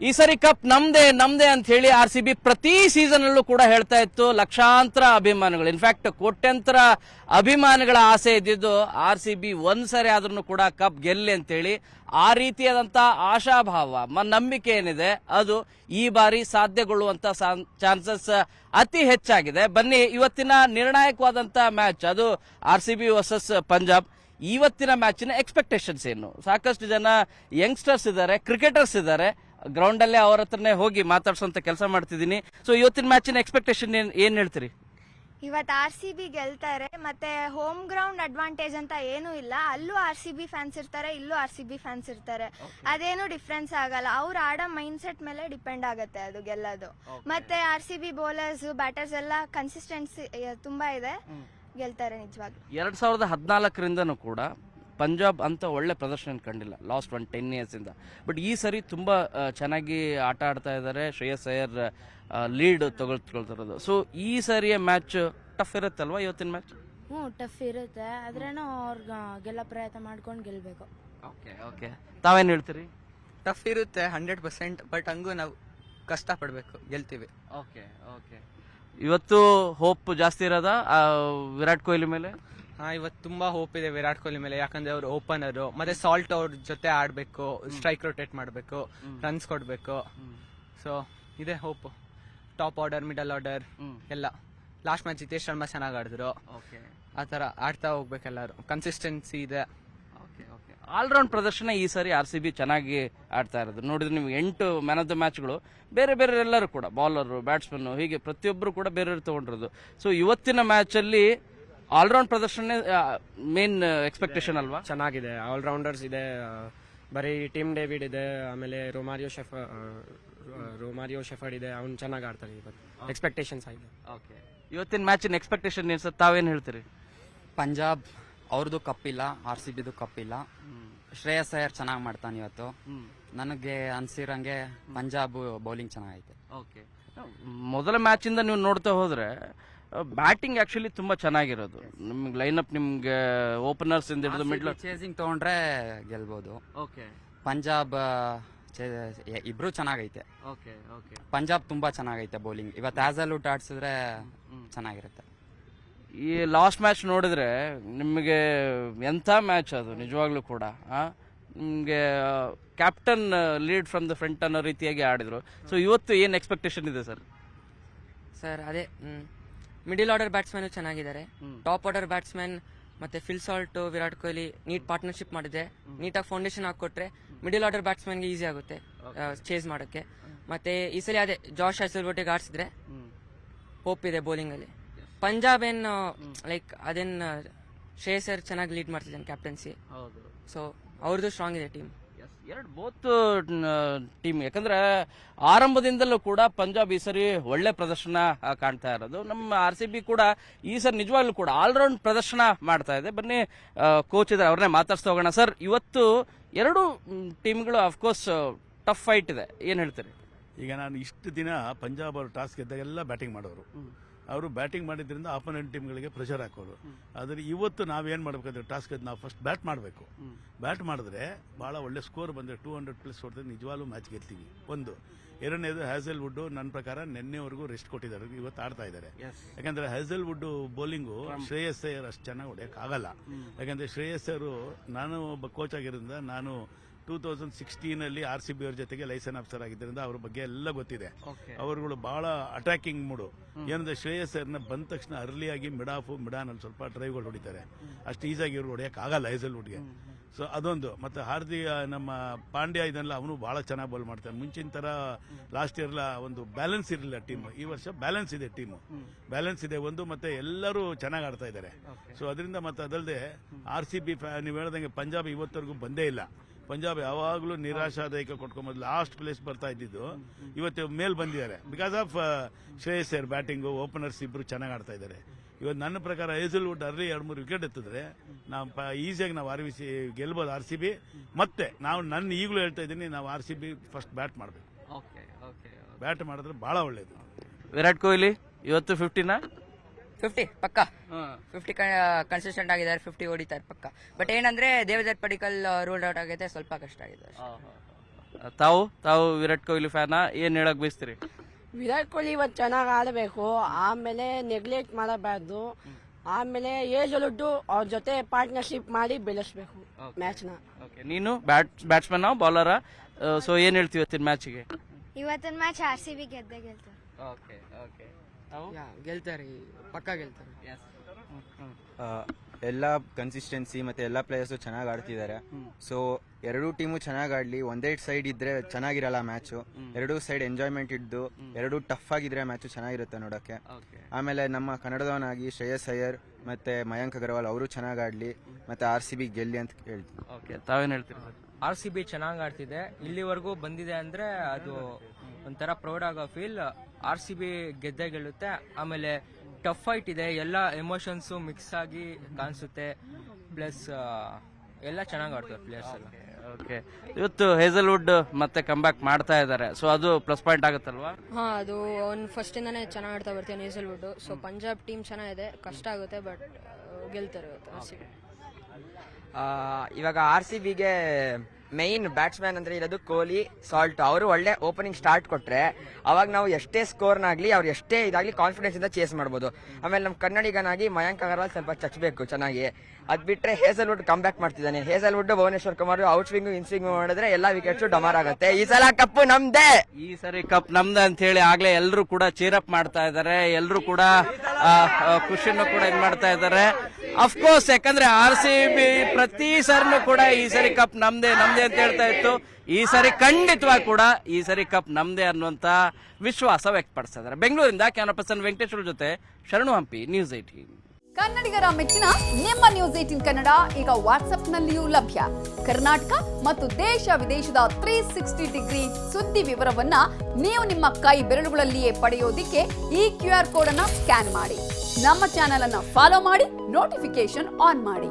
ಈ ಸರಿ ಕಪ್ ನಮ್ದೇ ನಮ್ದೇ ಅಂತ ಹೇಳಿ ಆರ್ ಸಿ ಬಿ ಪ್ರತಿ ಸೀಸನ್ ಅಲ್ಲೂ ಕೂಡ ಹೇಳ್ತಾ ಇತ್ತು, ಲಕ್ಷಾಂತರ ಅಭಿಮಾನಿಗಳು. ಇನ್ಫ್ಯಾಕ್ಟ್ ಕೋಟ್ಯಂತರ ಅಭಿಮಾನಿಗಳ ಆಸೆ ಇದ್ದಿದ್ದು ಆರ್ ಸಿ ಬಿ ಒಂದ್ ಸರಿ ಆದ್ರೂ ಕೂಡ ಕಪ್ ಗೆಲ್ಲಿ ಅಂತೇಳಿ. ಆ ರೀತಿಯಾದಂತಹ ಆಶಾಭಾವ, ಮ- ನಂಬಿಕೆ ಏನಿದೆ, ಅದು ಈ ಬಾರಿ ಸಾಧ್ಯಗೊಳ್ಳುವಂತ ಚಾನ್ಸಸ್ ಅತಿ ಹೆಚ್ಚಾಗಿದೆ. ಬನ್ನಿ, ಇವತ್ತಿನ ನಿರ್ಣಾಯಕವಾದಂತಹ ಮ್ಯಾಚ್ ಅದು R C B versus Punjab. ಇವತ್ತಿನ ಮ್ಯಾಚಿನ ಎಕ್ಸ್ಪೆಕ್ಟೇಷನ್ಸ್ ಏನು? ಸಾಕಷ್ಟು ಜನ ಯಂಗ್ಸ್ಟರ್ಸ್ ಇದ್ದಾರೆ ಕ್ರಿಕೆಟರ್ಸ್ ಇದ್ದಾರೆ. ಗ್ರೌಂಡ್ ಅಲ್ಲೇ ಅವ್ರ ಹತ್ರನೇ ಹೋಗಿ ಮಾತಾಡ್ಸೋಂತ ಕೆಲಸ ಮಾಡ್ತಿದ್ದೀನಿ. ಸೊ ಇವತ್ತಿನ ಮ್ಯಾಚಿನ ಎಕ್ಸ್ಪೆಕ್ಟೇಷನ್ ಏನ್ ಏನ್ ಹೇಳ್ತೀರಿ? ಇವತ್ತು ಆರ್ ಸಿ ಬಿ ಗೆಲ್ತಾರೆ ಮತ್ತೆ ಹೋಮ್ ಗ್ರೌಂಡ್ ಅಡ್ವಾಂಟೇಜ್ ಅಂತ ಏನೂ ಇಲ್ಲ. ಅಲ್ಲೂ ಆರ್ ಸಿ ಬಿ ಫ್ಯಾನ್ಸ್ ಇರ್ತಾರೆ ಇಲ್ಲೂ ಆರ್ ಸಿ ಬಿ ಫ್ಯಾನ್ಸ್ ಇರ್ತಾರೆ. ಅದೇನು ಡಿಫ್ರೆನ್ಸ್ ಆಗಲ್ಲ. ಅವ್ರು ಆಡೋ ಮೈಂಡ್ ಸೆಟ್ ಮೇಲೆ ಡಿಪೆಂಡ್ ಆಗುತ್ತೆ ಅದು ಗೆಲ್ಲೋದು. ಮತ್ತೆ R C B bowlers batters ಎಲ್ಲ ಕನ್ಸಿಸ್ಟೆನ್ಸಿ ತುಂಬಾ ಇದೆ. ಗೆಲ್ತಾರೆ ನಿಜವಾಗ್ಲೂ. ಎರಡ್ ಸಾವಿರದ ಹದಿನಾಲ್ಕರಿಂದನೂ ಕೂಡ ಪಂಜಾಬ್ ಅಂತ ಒಳ್ಳೆ ಪ್ರದರ್ಶನ ಕಂಡಿಲ್ಲ ಲಾಸ್ಟ್ ಒನ್ ಟೆನ್ ಇಯರ್ಸ್ ಇಂದ. ಬಟ್ ಈ ಸರಿ ತುಂಬ ಚೆನ್ನಾಗಿ ಆಟ ಆಡ್ತಾ ಇದ್ದಾರೆ ಶ್ರೇಯಸ್ ಅಯ್ಯರ್ ಲೀಡ್ ತಗೊಳ್ತಿರೋದು. ಸೊ ಈ ಸರಿಯ ಮ್ಯಾಚ್ ಟಫ್ ಇರುತ್ತಲ್ವಾ ಇವತ್ತಿನ ಮ್ಯಾಚ್ ಹ್ಞೂ ಟಫ್ ಇರುತ್ತೆ. ಆದ್ರೇನು ಅವ್ರಿಗೆ ಗೆಲ್ಲ ಪ್ರಯತ್ನ ಮಾಡ್ಕೊಂಡು ಗೆಲ್ಲಬೇಕು ಓಕೆ ಓಕೆ. ತಾವೇನ್ ಹೇಳ್ತೀರಿ? ಟಫ್ ಇರುತ್ತೆ ಹಂಡ್ರೆಡ್ ಪರ್ಸೆಂಟ್ ಬಟ್ ಹಂಗೂ ನಾವು ಕಷ್ಟ ಪಡ್ಬೇಕು ಗೆಲ್ತೀವಿ. Okay okay. ಇವತ್ತು ಹೋಪ್ ಜಾಸ್ತಿ ಇರೋದ ವಿರಾಟ್ ಕೊಹ್ಲಿ ಮೇಲೆ? ಹಾ ಇವತ್ತು ತುಂಬಾ ಹೋಪ್ ಇದೆ ವಿರಾಟ್ ಕೊಹ್ಲಿ ಮೇಲೆ. ಯಾಕಂದ್ರೆ ಅವ್ರು ಓಪನರ್ ಮತ್ತೆ ಸಾಲ್ಟ್ ಅವ್ರ ಜೊತೆ ಆಡ್ಬೇಕು ಸ್ಟ್ರೈಕ್ ರೊಟೇಟ್ ಮಾಡ್ಬೇಕು ರನ್ಸ್ ಕೊಡ್ಬೇಕು. ಸೊ ಇದೆ hope top order middle order ಎಲ್ಲ. ಲಾಸ್ಟ್ ಮ್ಯಾಚ್ ಜಿತೇಶ್ ಶರ್ಮಾ ಚೆನ್ನಾಗಿ ಆಡಿದ್ರು. ಓಕೆ ಆ ತರ ಆಡ್ತಾ ಹೋಗ್ಬೇಕು ಎಲ್ಲರೂ ಕನ್ಸಿಸ್ಟೆನ್ಸಿ ಇದೆ ಆಲ್ರೌಂಡ್ ಪ್ರದರ್ಶನ ಈ ಸಾರಿ ಆರ್ ಸಿ ಬಿ ಚೆನ್ನಾಗಿ ಆಡ್ತಾ ಇರೋದು. ನೋಡಿದ್ರೆ ನಿಮ್ಗೆ ಎಂಟು ಮ್ಯಾನ್ ಆಫ್ ದ ಮ್ಯಾಚ್ಗಳು ಬೇರೆ ಬೇರೆ ಎಲ್ಲರೂ ಕೂಡ ಬೌಲರು ಬ್ಯಾಟ್ಸ್ಮನ್ ಹೀಗೆ ಪ್ರತಿಯೊಬ್ಬರು ಕೂಡ ಬೇರೆ ತಗೊಂಡಿರೋದು. ಸೊ ಇವತ್ತಿನ ಮ್ಯಾಚ್ ಅಲ್ಲಿ ಆಲ್ರೌಂಡ್ ಪ್ರದರ್ಶನ ಮೇನ್ ಎಕ್ಸ್ಪೆಕ್ಟೇಷನ್ ಅಲ್ವಾ? ಚೆನ್ನಾಗಿದೆ. ಆಲ್ರೌಂಡರ್ಸ್ ಇದೆ ಬರೀ ಟೀಮ್ ಡೇವಿಡ್ ಇದೆ ಆಮೇಲೆ ರೋಮಾರಿಯೋ ಶೆಫ ರೋಮಾರಿಯೋ ಶೆಫರ್ಡ್ ಇದೆ ಅವ್ನು ಚೆನ್ನಾಗಿ ಆಡ್ತಾರೆ ಇವತ್ತು ಎಕ್ಸ್ಪೆಕ್ಟೇಷನ್ಸ್ ಆಗಿದೆ ಓಕೆ ಇವತ್ತಿನ ಮ್ಯಾಚಿನ ಎಕ್ಸ್ಪೆಕ್ಟೇಷನ್ ಏನು ಸರ್? ತಾವೇನು ಹೇಳ್ತೀರಿ? ಪಂಜಾಬ್ ಅವ್ರದ್ದು ಕಪ್ಪಿಲ್ಲ ಆರ್ ಸಿ ಬಿದು ಕಪ್ಪಿಲ್ಲ. ಶ್ರೇಯಸ್ ಅಯ್ಯರ್ ಚೆನ್ನಾಗಿ ಮಾಡ್ತಾನೆ ಇವತ್ತು. ನನಗೆ ಅನ್ಸಿರಂಗೆ ಪಂಜಾಬ್ ಬೌಲಿಂಗ್ ಚೆನ್ನಾಗೈತೆ. ಓಕೆ ಮೊದಲ ಮ್ಯಾಚಿಂದ ಇಂದ ನೀವು ನೋಡ್ತಾ ಹೋದ್ರೆ ಬ್ಯಾಟಿಂಗ್ ಆಕ್ಚುಲಿ ತುಂಬಾ ಚೆನ್ನಾಗಿರೋದು. ನಿಮ್ಗೆ ಲೈನ್ ಅಪ್ ನಿಮ್ಗೆ ಓಪನರ್ಸ್ ಇಂದ ಹಿಡಿದು ಮಿಡ್ಲ್ ಚೇಸಿಂಗ್ ತಗೊಂಡ್ರೆ ಗೆಲ್ಬೋದು. ಓಕೆ ಪಂಜಾಬ್ ಚೇ- ಇಬ್ರು ಚೆನ್ನಾಗೈತೆ. ಓಕೆ ಓಕೆ ಪಂಜಾಬ್ ತುಂಬಾ ಚೆನ್ನಾಗೈತೆ ಬೌಲಿಂಗ್ ಇವತ್ತು ಆಸಲ್ವುಡ್ ಆಡ್ಸಿದ್ರೆ ಚೆನ್ನಾಗಿರುತ್ತೆ. ಈ ಲಾಸ್ಟ್ ಮ್ಯಾಚ್ ನೋಡಿದ್ರೆ ನಿಮಗೆ ಎಂಥ ಮ್ಯಾಚ್ ಅದು? ನಿಜವಾಗ್ಲೂ ಕೂಡ ನಿಮಗೆ captain lead from the front ಅನ್ನೋ ರೀತಿಯಾಗಿ ಆಡಿದ್ರು. ಸೊ ಇವತ್ತು ಏನು ಎಕ್ಸ್ಪೆಕ್ಟೇಷನ್ ಇದೆ ಸರ್ ಸರ್ ಅದೇ ಮಿಡಿಲ್ ಆರ್ಡರ್ ಬ್ಯಾಟ್ಸ್ಮನ್ ಚೆನ್ನಾಗಿದ್ದಾರೆ. ಟಾಪ್ ಆರ್ಡರ್ ಬ್ಯಾಟ್ಸ್ಮನ್ ಮತ್ತೆ Phil Salt Virat Kohli neat partnership ಮಾಡಿದೆ ನೀಟಾಗಿ ಫೌಂಡೇಶನ್ ಹಾಕೊಟ್ರೆ ಮಿಡಿಲ್ ಆರ್ಡರ್ ಬ್ಯಾಟ್ಸ್ಮನ್ಗೆ ಈಸಿ ಆಗುತ್ತೆ ಚೇಸ್ ಮಾಡೋಕ್ಕೆ. ಮತ್ತೆ ಈ ಸಲ ಅದೇ ಜಾಶ್ ಒಟ್ಟಿಗೆ ಆಡಿಸಿದ್ರೆ ಹೋಪ್ ಇದೆ ಬೌಲಿಂಗ್ ಅಲ್ಲಿ. ಪಂಜಾಬ್ ಏನು ಲೈಕ್ ಅದೇನ್ ಶ್ರೇಯಸರ್ ಸರ್ ಚೆನ್ನಾಗಿ ಲೀಡ್ ಮಾಡ್ತಿದ್ದಾನೆ ಕ್ಯಾಪ್ಟನ್ಸಿ ಸೊ ಅವ್ರದ್ದು ಸ್ಟ್ರಾಂಗ್ ಇದೆ ಟೀಮ್ ಎರಡು ಬೋತ್ ಟೀಮ್ ಯಾಕಂದ್ರೆ ಆರಂಭದಿಂದಲೂ ಕೂಡ ಪಂಜಾಬ್ ಈ ಸರಿ ಒಳ್ಳೆ ಪ್ರದರ್ಶನ ಕಾಣ್ತಾ ಇರೋದು. ನಮ್ಮ ಆರ್ ಸಿ ಬಿ ಕೂಡ ಈ ಸರಿ ನಿಜವಾಗ್ಲೂ ಕೂಡ ಆಲ್ರೌಂಡ್ ಪ್ರದರ್ಶನ ಮಾಡ್ತಾ ಇದೆ. ಬನ್ನಿ ಕೋಚ್ ಇದ್ದಾರೆ ಅವ್ರನ್ನೇ ಮಾತಾಡ್ಸ್ತಾ ಹೋಗೋಣ. ಸರ್ ಇವತ್ತು ಎರಡು ಟೀಮ್ಗಳು ಅಫ್ಕೋರ್ಸ್ ಟಫ್ ಫೈಟ್ ಇದೆ. ಏನು ಹೇಳ್ತೀರಿ? ಈಗ ನಾನು ಇಷ್ಟು ದಿನ ಪಂಜಾಬ್ ಅವರು ಟಾಸ್ ಗೆದ್ದಾಗೆಲ್ಲ ಬ್ಯಾಟಿಂಗ್ ಮಾಡೋರು. ಅವರು ಬ್ಯಾಟಿಂಗ್ ಮಾಡಿದ್ರಿಂದ ಆಪೋನೆಂಟ್ ಟೀಮ್ಗಳಿಗೆ ಪ್ರೆಷರ್ ಹಾಕೋರು. ಆದರೆ ಇವತ್ತು ನಾವೇನು ಮಾಡಬೇಕಾದ್ರೆ ಟಾಸ್ಕ್ ಅದು ನಾವು ಫಸ್ಟ್ ಬ್ಯಾಟ್ ಮಾಡಬೇಕು. ಬ್ಯಾಟ್ ಮಾಡಿದ್ರೆ ಭಾಳ ಒಳ್ಳೆ ಸ್ಕೋರ್ ಬಂದರೆ ಟೂ ಹಂಡ್ರೆಡ್ ಪ್ಲಸ್ ಹೊಡೆದ್ರೆ ನಿಜವಾಗ್ಲೂ ಮ್ಯಾಚ್ ಗೆಲ್ತೀವಿ. ಒಂದು. ಎರಡನೇದು ಹ್ಯಾಸಲ್ ವುಡ್ ನನ್ನ ಪ್ರಕಾರ ನಿನ್ನೆವರೆಗೂ ರೆಸ್ಟ್ ಕೊಟ್ಟಿದ್ದಾರೆ. ಇವತ್ತು ಆಡ್ತಾ ಇದ್ದಾರೆ. ಯಾಕಂದ್ರೆ Hazlewood bowling Shreyas Iyer ಅಷ್ಟು ಚೆನ್ನಾಗಿ ಹೊಡೆಯೋಕ್ಕಾಗಲ್ಲ ಆಗಲ್ಲ. ಯಾಕಂದ್ರೆ ಶ್ರೇಯಸ್ ಅವರು ನಾನು ಒಬ್ಬ ಕೋಚ್ ಆಗಿರೋದ್ರಿಂದ ನಾನು ಟೂ ತೌಸಂಡ್ ಸಿಕ್ಸ್ಟೀನ್ ಅಲ್ಲಿ ಆರ್ ಸಿ ಬಿ ಅವ್ರ ಜೊತೆಗೆ ಲೈಸನ್ ಆಫೀಸರ್ ಆಗಿದ್ದರಿಂದ ಅವ್ರ ಬಗ್ಗೆ ಎಲ್ಲ ಗೊತ್ತಿದೆ. ಅವರುಗಳು ಬಹಳ ಅಟ್ಯಾಕಿಂಗ್ ಮೂಡು. ಏನಂದ್ರೆ ಶ್ರೇಯಸ್ ಅವ್ರನ್ನ ಬಂದ ತಕ್ಷಣ ಅರ್ಲಿಯಾಗಿ ಮಿಡ್ ಆಫ್ ಮಿಡಾನ್ ಅಲ್ಲಿ ಸ್ವಲ್ಪ ಡ್ರೈವ್ಗಳು ಹೊಡಿತಾರೆ. ಅಷ್ಟು ಈಸಿಯಾಗಿ ಇವ್ರು ಹೊಡೆಯಕ್ಕೆ ಆಗಲ್ಲ ಐಸಲ್ ಹುಡುಗೆ ಸೊ ಅದೊಂದು. ಮತ್ತೆ ಹಾರ್ದಿ ನಮ್ಮ ಪಾಂಡ್ಯ ಇದನ್ನೆಲ್ಲ ಅವನು ಬಹಳ ಚೆನ್ನಾಗಿ ಬಾಲ್ ಮಾಡ್ತಾನೆ. ಮುಂಚಿನ ತರ ಲಾಸ್ಟ್ ಇಯರ್ ಒಂದು ಬ್ಯಾಲೆನ್ಸ್ ಇರಲಿಲ್ಲ ಟೀಮ್ ಈ ವರ್ಷ ಬ್ಯಾಲೆನ್ಸ್ ಇದೆ ಟೀಮ್ ಬ್ಯಾಲೆನ್ಸ್ ಇದೆ ಒಂದು ಮತ್ತೆ ಎಲ್ಲರೂ ಚೆನ್ನಾಗಿ ಆಡ್ತಾ ಇದ್ದಾರೆ. ಸೊ ಅದರಿಂದ ಮತ್ತೆ ಅದಲ್ಲದೆ ಆರ್ ಸಿ ಬಿ ನೀವು ಹೇಳ್ದಂಗೆ ಪಂಜಾಬ್ ಇವತ್ತರೆಗೂ ಬಂದೇ ಇಲ್ಲ. ಪಂಜಾಬ್ ಯಾವಾಗಲೂ ನಿರಾಶಾದಾಯಕ ಕೊಟ್ಕೊಂಬಂದು ಲಾಸ್ಟ್ ಪ್ಲೇಸ್ ಬರ್ತಾ ಇದ್ದಿದ್ದು. ಇವತ್ತು ಮೇಲ್ ಬಂದಿದ್ದಾರೆ. Because of Shreyas sir batting openers ಇಬ್ರು ಚೆನ್ನಾಗಿ ಆಡ್ತಾ ಇದ್ದಾರೆ. ಇವತ್ತು ನನ್ನ ಪ್ರಕಾರ ಏಜಲ್ ವುಡ್ ಅರ್ಲಿ ಎರಡು ಮೂರು ವಿಕೆಟ್ ಎತ್ತಿದ್ರೆ ನಾವು ಈಸಿಯಾಗಿ ನಾವು ಆರ್ ಬಿ ಸಿ ಗೆಲ್ಬೋದು ಆರ್ ಸಿ ಬಿ ಮತ್ತೆ ನಾವು ನನ್ನ ಈಗಲೂ ಹೇಳ್ತಾ ಇದ್ದೀನಿ ನಾವು R C B first bat ಮಾಡಬೇಕು. ಬ್ಯಾಟ್ ಮಾಡಿದ್ರೆ ಬಹಳ ಒಳ್ಳೇದು. ವಿರಾಟ್ ಕೊಹ್ಲಿ ಇವತ್ತು ಫಿಫ್ಟಿನ ಫಿಫ್ಟಿ ಪಕ್ಕ. ಫಿಫ್ಟಿ ಕನ್ಸಿಸ್ಟೆಂಟ್ ಆಗಿದ್ದಾರೆ ಫಿಫ್ಟಿ ಹೊಡಿತಾರೆ ಪಕ್ಕ. ಬಟ್ ಏನಂದ್ರೆ ದೇವದತ್ ಪಡಿಕಲ್ ರೂಲ್ ಔಟ್ ಆಗೈತೆ ಸ್ವಲ್ಪ ಕಷ್ಟ ಆಗಿದೆ ತಾವು ತಾವು ವಿರಾಟ್ ಕೊಹ್ಲಿ ಫ್ಯಾನ? ಏನ್ ಹೇಳಕ್ ಬಯಸ್ತೀರಿ? ವಿರಾಟ್ ಕೊಹ್ಲಿ ಇವತ್ತು ಚೆನ್ನಾಗಿ ಆಡಬೇಕು ಆಮೇಲೆ ನೆಗ್ಲೆಕ್ಟ್ ಮಾಡಬಾರ್ದು ಆಮೇಲೆ ಏಜ್ ಏಜೊಲುಡ್ಡು ಅವ್ರ ಜೊತೆ ಪಾರ್ಟ್ನರ್ಶಿಪ್ ಮಾಡಿ ಬೆಳೆಸಬೇಕು ಮ್ಯಾಚ್ನ ಓಕೆ ನೀನು? ಬ್ಯಾಟ್ ಬ್ಯಾಟ್ಸ್ಮನ್ ಬೌಲರ ಸೊ ಏನ್ ಹೇಳ್ತೀವಿ ಇವತ್ತಿನ ಮ್ಯಾಚಿಗೆ ಇವತ್ತಿನ ಮ್ಯಾಚ್ ಆರ್ ಸಿ ಬಿ ಗೆದ್ದೆ ಗೆಲ್ತಾರೆ ಓಕೆ ಓಕೆ ಗೆಲ್ತಾರೆ ಪಕ್ಕ ಗೆಲ್ತಾರೆ. ಎಲ್ಲ ಕನ್ಸಿಸ್ಟೆನ್ಸಿ ಮತ್ತೆ ಎಲ್ಲ ಪ್ಲೇಯರ್ಸು ಚೆನ್ನಾಗಿ ಆಡ್ತಿದ್ದಾರೆ. ಸೊ ಎರಡೂ ಟೀಮು ಚೆನ್ನಾಗಿ ಆಡ್ಲಿ. ಒಂದೇ ಸೈಡ್ ಇದ್ರೆ ಚೆನ್ನಾಗಿರಲ್ಲ ಮ್ಯಾಚು ಎರಡೂ ಸೈಡ್ ಎಂಜಾಯ್ಮೆಂಟ್ ಇದ್ದು ಎರಡೂ ಟಫ್ ಆಗಿದ್ರೆ ಮ್ಯಾಚು ಚೆನ್ನಾಗಿರುತ್ತೆ ನೋಡಕ್ಕೆ. ಆಮೇಲೆ ನಮ್ಮ ಕನ್ನಡದವನಾಗಿ ಶ್ರೇಯಸ್ ಅಯ್ಯರ್ ಮತ್ತೆ ಮಯಾಂಕ್ ಅಗರ್ವಾಲ್ ಅವರು ಚೆನ್ನಾಗಿ ಆಡ್ಲಿ. ಮತ್ತೆ ಆರ್ ಸಿ ಬಿ ಗೆಲ್ಲಿ ಅಂತ ಹೇಳ್ತೀವಿ ಓಕೆ ತಾವೇನ್ ಹೇಳ್ತೀರಿ ಆರ್ ಸಿ ಬಿ ಚೆನ್ನಾಗಿ ಆಡ್ತಿದೆ. ಇಲ್ಲಿವರೆಗೂ ಬಂದಿದೆ ಅಂದ್ರೆ ಅದು ಒಂಥರ ಪ್ರೌಡ್ ಆಗೋ ಫೀಲ್ ಆರ್ ಸಿ ಬಿ ಗೆದ್ದೇ ಗೆಲ್ಲುತ್ತೆ ಆಮೇಲೆ ಟಫ್ ಫೈಟ್ ಇದೆ. ಎಲ್ಲ ಎಮೋಷನ್ಸು ಮಿಕ್ಸ್ ಆಗಿ ಕಾಣಿಸುತ್ತೆ. ಪ್ಲಸ್ ಎಲ್ಲ ಚೆನ್ನಾಗಿ ಆಡ್ತಾರೆ ಪ್ಲೇಯರ್ಸ್ ಎಲ್ಲ. ಓಕೆ ಇವತ್ತು ಹೇಸಲ್ವುಡ್ ಮತ್ತೆ ಕಂಬ್ಯಾಕ್ ಮಾಡ್ತಾ ಇದ್ದಾರೆ. ಸೊ ಅದು ಪ್ಲಸ್ ಪಾಯಿಂಟ್ ಆಗುತ್ತಲ್ವಾ? ಹಾ ಅದು ಅವ್ನು ಫಸ್ಟ್ ಇಂದಾನೆ ಚೆನ್ನಾಗಿ ಆಡ್ತಾ ಬರ್ತಾನೆ ಹೇಸಲ್ವುಡ್. ಸೊ ಪಂಜಾಬ್ ಟೀಮ್ ಚೆನ್ನಾಗಿದೆ. ಕಷ್ಟ ಆಗುತ್ತೆ ಬಟ್ ಗೆಲ್ತಾರೆ ಇವತ್ತು ಆ ಇವಾಗ ಆರ್ ಸಿ ಬಿಗೆ ಮೈನ್ ಬ್ಯಾಟ್ಸ್ಮನ್ ಅಂದ್ರೆ ಇರೋದು ಕೊಹ್ಲಿ, ಸಾಲ್ಟ್. ಅವರು ಒಳ್ಳೆ ಓಪನಿಂಗ್ ಸ್ಟಾರ್ಟ್ ಕೊಟ್ರೆ ಅವಾಗ ನಾವು ಎಷ್ಟೇ ಸ್ಕೋರ್ನಾಗ್ಲಿ ಅವ್ರು ಎಷ್ಟೇ ಇದಾಗ್ಲಿ ಕಾನ್ಫಿಡೆನ್ಸ್ ಇಂದ ಚೇಸ್ ಮಾಡ್ಬೋದು. ಆಮೇಲೆ ನಮ್ಮ ಕನ್ನಡಿಗನಾಗಿ ಮಯಾಂಕ್ ಅಗರ್ವಾಲ್ ಸ್ವಲ್ಪ ಚಚ್ಚಬೇಕು ಚೆನ್ನಾಗಿ. ಅದ್ ಬಿಟ್ರೆ ಹೇಸಲ್ವುಡ್ ಕಮ್ ಬ್ಯಾಕ್ ಮಾಡ್ತಿದ್ದಾನೆ. Hazlewood, Bhuvneshwar Kumar out swing in swing ಮಾಡಿದ್ರೆ ಎಲ್ಲಾ ವಿಕೆಟ್ಸ್ ಡಮಾರ್ ಆಗುತ್ತೆ. ಈ ಸಲ ಕಪ್ ನಮ್ದೇ! ಈ ಸರಿ ಕಪ್ ನಮ್ದೆ ಅಂತ ಹೇಳಿ ಆಗ್ಲೇ ಎಲ್ಲರೂ ಕೂಡ ಚೀರಪ್ ಮಾಡ್ತಾ ಇದ್ದಾರೆ. ಎಲ್ಲರೂ ಕೂಡ ಖುಷಿಯನ್ನು ಕೂಡ ಇದ್ ಮಾಡ್ತಾ ಇದ್ದಾರೆ. ಅಫ್ಕೋರ್ಸ್ ಯಾಕಂದ್ರೆ ಆರ್ ಸಿ ಬಿ ಪ್ರತಿ ಸರ್ನು ಕೂಡ ಈ ಸರಿ ಕಪ್ ನಮ್ದೇ ನಮ್ದೇ ಅಂತ ಹೇಳ್ತಾ ಇತ್ತು. ಈ ಸರಿ ಖಂಡಿತವಾಗಿ ಕೂಡ ಈ ಸರಿ ಕಪ್ ನಮ್ದೇ ಅನ್ನುವಂತ ವಿಶ್ವಾಸ ವ್ಯಕ್ತಪಡಿಸ್ತಾ ಇದ್ದಾರೆ. ಬೆಂಗಳೂರಿಂದ ಕ್ಯಾಮರಾ ಪರ್ಸನ್ ವೆಂಕಟೇಶ್ವರ ಜೊತೆ ಶರಣು ಹಂಪಿ ನ್ಯೂಸ್ ಏಟೀನ್ ಕನ್ನಡಿಗರ ಮೆಚ್ಚಿನ ನಿಮ್ಮ ನ್ಯೂಸ್ ಏಟಿನ್ ಕನ್ನಡ ಈಗ ವಾಟ್ಸ್ಆಪ್ನಲ್ಲಿಯೂ ಲಭ್ಯ. ಕರ್ನಾಟಕ ಮತ್ತು ದೇಶ ವಿದೇಶದ ತ್ರೀ ಸಿಕ್ಸ್ಟಿ ಡಿಗ್ರಿ ಸುದ್ದಿ ವಿವರವನ್ನ ನೀವು ನಿಮ್ಮ ಕೈ ಬೆರಳುಗಳಲ್ಲಿಯೇ ಪಡೆಯೋದಿಕ್ಕೆ ಈ ಕ್ಯೂ ಆರ್ ಕೋಡ್ ಅನ್ನ ಸ್ಕ್ಯಾನ್ ಮಾಡಿ. ನಮ್ಮ ಚಾನೆಲ್ ಅನ್ನ ಫಾಲೋ ಮಾಡಿ ನೋಟಿಫಿಕೇಶನ್ ಆನ್ ಮಾಡಿ.